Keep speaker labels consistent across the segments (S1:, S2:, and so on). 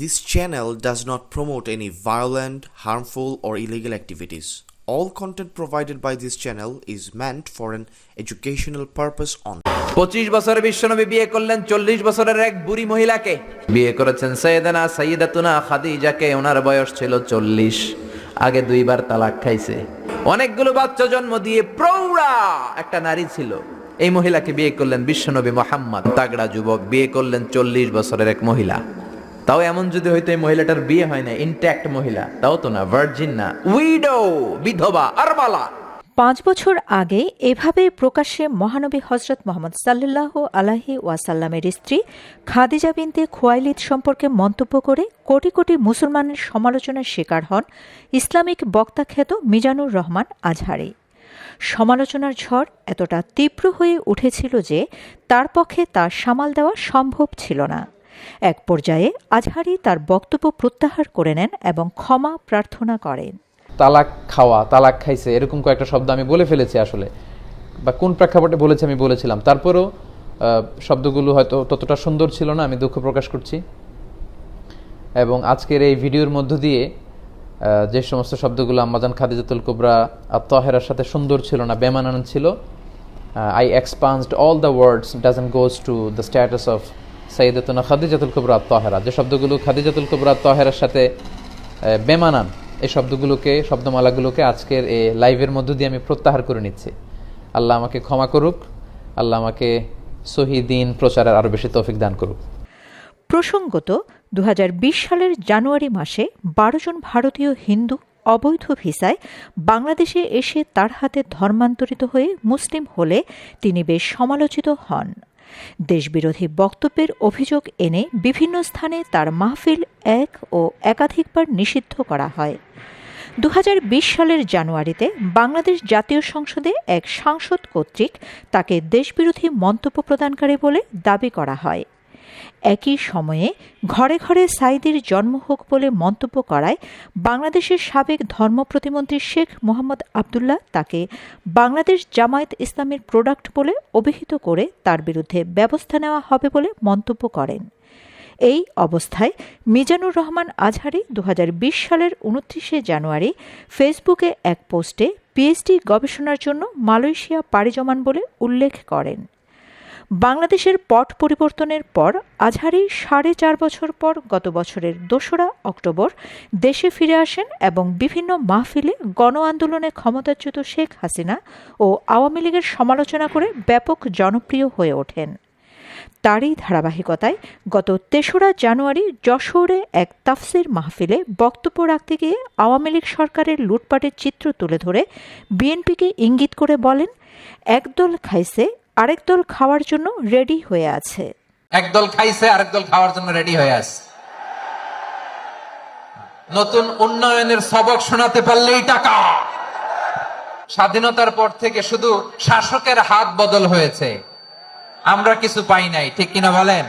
S1: This channel does not promote any violent, harmful, or illegal activities. All content provided by this channel is meant for an educational purpose only.
S2: পঁচিশ বছরে বিশ্বনবী বিয়ে করলেন চল্লিশ বছরের এক বুড়ি মহিলাকে। বিয়ে করেছেন সৈয়দানা সৈয়দাতুনা খাদিজাকে ওনার বয়স ছিল চল্লিশ। আগে দুইবার তালাক খাইছে। অনেকগুলো বাচ্চা জন্ম দিয়ে প্রৌঢ়া একটা নারী ছিল। এই মহিলাকে বিয়ে করলেন বিশ্বনবী মোহাম্মদ। তাগড়া যুবক বিয়ে করলেন চল্লিশ বছরের এক মহিলা। তাও এমন যদি হয়তো এই মহিলাটার বিয়ে হয় না ইনট্যাক্ট মহিলা, তাও তো না ভার্জিন না। উইডো বিধবা, আরবালা।
S3: পাঁচ বছর আগে এভাবে প্রকাশ্যে মহানবী হজরত মোহাম্মদ সাল্লাহ আলাহি ওয়াসাল্লামের স্ত্রী খাদিজা বিনতে খোয়াইলিদ সম্পর্কে মন্তব্য করে কোটি কোটি মুসলমানের সমালোচনার শিকার হন ইসলামিক বক্তা খ্যাত মিজানুর রহমান আজহারি। সমালোচনার ঝড় এতটা তীব্র হয়ে উঠেছিল যে তার পক্ষে তা সামাল দেওয়া সম্ভব ছিল না। এক পর্যায়ে আজহারি তার বক্তব্য প্রত্যাহার করে নেন এবং ক্ষমা প্রার্থনা করেন।
S4: তালাক খাওয়া, তালাক খাইছে, এরকম কয়েকটা শব্দ আমি বলে ফেলেছি আসলে। বা কোন প্রেক্ষাপটে বলেছি আমি বলেছিলাম। তারপরেও শব্দগুলো হয়তো ততটা সুন্দর ছিল না, আমি দুঃখ প্রকাশ করছি। এবং আজকের এই ভিডিওর মধ্য দিয়ে যে সমস্ত শব্দগুলো আম্মাজান খাদিজাতুল কুবরা আর তহেরার সাথে সুন্দর ছিল না, বেমানান ছিল I expanded all the words doesn't goes to the status of Sayyidatuna Khadijatul Kubra Tahera যে শব্দগুলো খাদিজাতুল কুবরা তহেরার সাথে বেমানান, এই শব্দগুলোকে, শব্দমালাগুলোকে আজকের এই লাইভের মধ্য দিয়ে আমি প্রত্যাহার করে নিচ্ছি। আল্লাহ আমাকে ক্ষমা করুক, আল্লাহ আমাকে সহি দিন প্রচারের আরও বেশি তৌফিক দান করুক।
S3: প্রসঙ্গত দু হাজার বিশ সালের জানুয়ারি মাসে বারো জন ভারতীয় হিন্দু অবৈধ ভিসায় বাংলাদেশে এসে তার হাতে ধর্মান্তরিত হয়ে মুসলিম হলে তিনি বেশ সমালোচিত হন। দেশবিরোধী বক্তব্যের অভিযোগ এনে বিভিন্ন স্থানে তার মাহফিল এক ও একাধিকবার নিষিদ্ধ করা হয়। দু হাজার বিশ সালের জানুয়ারিতে বাংলাদেশ জাতীয় সংসদে এক সাংসদ কর্তৃক তাকে দেশবিরোধী মন্তব্য প্রদানকারী বলে দাবি করা হয়। একই সময়ে ঘরে ঘরে সাইদির জন্ম হোক বলে মন্তব্য করায় বাংলাদেশের সাবেক ধর্ম প্রতিমন্ত্রী শেখ মোহাম্মদ আবদুল্লাহ তাকে বাংলাদেশ জামায়াত ইসলামের প্রোডাক্ট বলে অভিহিত করে তার বিরুদ্ধে ব্যবস্থা নেওয়া হবে বলে মন্তব্য করেন। এই অবস্থায় মিজানুর রহমান আজহারি দু হাজার বিশ সালের উনত্রিশে জানুয়ারি ফেসবুকে এক পোস্টে পিএইচডি গবেষণার জন্য মালয়েশিয়া পাড়ি জমান বলে উল্লেখ করেন। বাংলাদেশের পট পরিবর্তনের পর আজহারি সাড়ে চার বছর পর গত বছরের দোসরা অক্টোবর দেশে ফিরে আসেন এবং বিভিন্ন মাহফিলে গণ আন্দোলনে ক্ষমতাচ্যুত শেখ হাসিনা ও আওয়ামী লীগের সমালোচনা করে ব্যাপক জনপ্রিয় হয়ে ওঠেন। তারই ধারাবাহিকতায় গত তেসরা জানুয়ারি যশোরে এক তাফসির মাহফিলে বক্তব্য রাখতে গিয়ে আওয়ামী লীগ সরকারের লুটপাটের চিত্র তুলে ধরে বিএনপিকে ইঙ্গিত করে বলেন, একদল খাইছে আরেক দল খাওয়ার জন্য রেডি হয়ে আছে।
S2: একদল খাইছে, আরেক দল খাওয়ার জন্য রেডি হয়ে আছে। নতুন উন্নয়নের সবক শোনাতে পারলেই টাকা। স্বাধীনতার পর থেকে শুধু শাসকের হাত বদল হয়েছে। আমরা কিছু পাই নাই, ঠিক কিনা বলেন?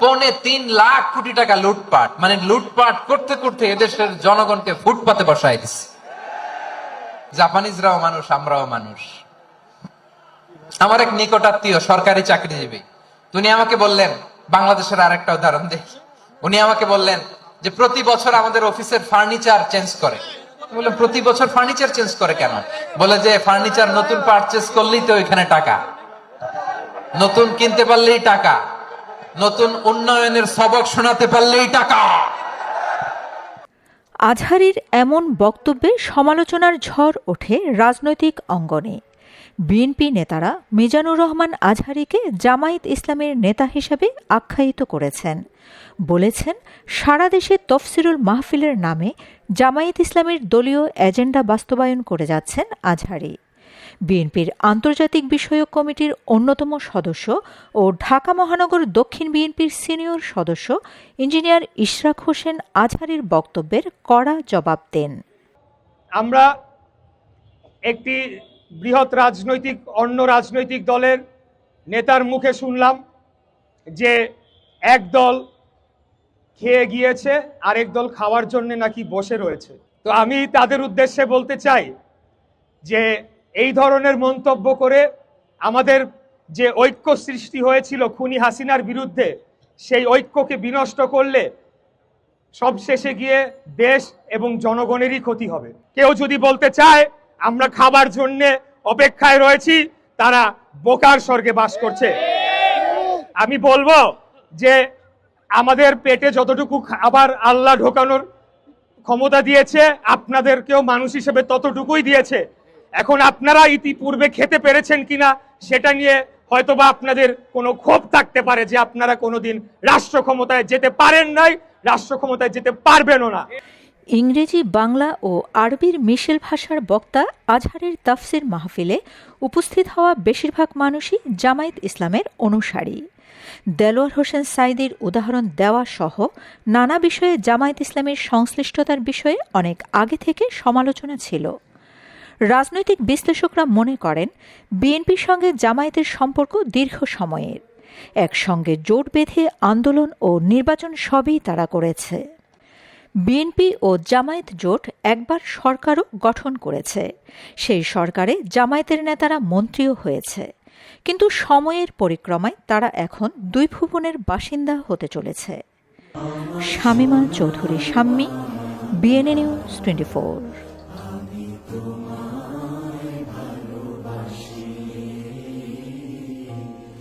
S2: পৌনে তিন লাখ কোটি টাকা লুটপাট মানে লুটপাট করতে করতে এদেশের জনগণকে ফুটপাতে বসায় দিচ্ছে জাপানিজরাও মানুষ, আমরাও মানুষ। আমার এক নিকটাত্মীয় সরকারি চাকরিজীবী। উনি আমাকে বললেন, বাংলাদেশের আরেকটা উদাহরণ দেখি উনি আমাকে বললেন যে, প্রতি বছর আমাদের অফিসের ফার্নিচার চেঞ্জ করে। বললাম, প্রতি বছর ফার্নিচার চেঞ্জ করে কেন? বলে যে, ফার্নিচার নতুন পারচেজ করলেই তো ওইখানে টাকা। নতুন কিনতে পারলেই টাকা। নতুন উন্নয়নের সবক শোনাতে পারলেই টাকা।
S3: আজহারির এমন বক্তব্যে সমালোচনার ঝড় ওঠে রাজনৈতিক অঙ্গনে। বিএনপি নেতারা মিজানুর রহমান আজহারিকে জামায়াত ইসলামের নেতা হিসেবে আখ্যায়িত করেছেন। বলেছেন, সারা দেশে তফসিরুল মাহফিলের নামে জামায়াত ইসলামের দলীয় এজেন্ডা বাস্তবায়ন করে যাচ্ছেন আজহারি। বিএনপির আন্তর্জাতিক বিষয়ক কমিটির অন্যতম সদস্য ও ঢাকা মহানগর দক্ষিণ বিএনপির সিনিয়র সদস্য ইঞ্জিনিয়ার ইশরাক হোসেন আজহারির বক্তব্যের কড়া জবাব দেন।
S5: আমরা একটি বৃহৎ রাজনৈতিক, অন্য রাজনৈতিক দলের নেতার মুখে শুনলাম যে এক দল খেয়ে গিয়েছে, আরেক দল খাওয়ার জন্য নাকি বসে রয়েছে। তো আমি তাদের উদ্দেশ্যে বলতে চাই যে এই ধরনের মন্তব্য করে আমাদের যে ঐক্য সৃষ্টি হয়েছিল খুনি হাসিনার বিরুদ্ধে, সেই ঐক্যকে বিনষ্ট করলে সব শেষে গিয়ে দেশ এবং জনগণেরই ক্ষতি হবে। কেউ যদি বলতে চায় আমরা খাবার জন্য অপেক্ষায় রয়েছি, তারা বোকার স্বর্গে বাস করছে। আমি বলব যে আমাদের পেটে যতটুকু খাবার আল্লাহ ঢোকানোর ক্ষমতা দিয়েছে, আপনাদেরকেও মানুষ হিসেবে ততটুকুই দিয়েছে। এখন আপনারা ইতিপূর্বে খেতে পেরেছেন কিনা, সেটা নিয়ে হয়তোবা আপনাদের কোনো ক্ষোভ থাকতে পারে যে আপনারা কোনোদিন রাষ্ট্র ক্ষমতায় যেতে পারেন নাই রাষ্ট্র ক্ষমতায় যেতে পারবেনও না।
S3: ইংরেজি, বাংলা ও আরবির মিশেল ভাষার বক্তা আজহারের তাফসির মাহফিলে উপস্থিত হওয়া বেশিরভাগ মানুষই জামায়াত ইসলামের অনুসারী। দেলোয়ার হোসেন সাইদির উদাহরণ দেওয়া সহ নানা বিষয়ে জামায়াত ইসলামের সংশ্লিষ্টতার বিষয়ে অনেক আগে থেকে সমালোচনা ছিল। রাজনৈতিক বিশ্লেষকরা মনে করেন, বিএনপির সঙ্গে জামায়াতের সম্পর্ক দীর্ঘ সময়ের। একসঙ্গে জোট বেঁধে আন্দোলন ও নির্বাচন সবই তারা করেছে। বিএনপি ও জামায়াত জোট একবার সরকারও গঠন করেছে। সেই সরকারে জামায়াতের নেতারা মন্ত্রীও হয়েছে। কিন্তু সময়ের পরিক্রমায় তারা এখন দুই ভুবনের বাসিন্দা হতে চলেছে। Shamima Chowdhury Shammi BNA news twenty four.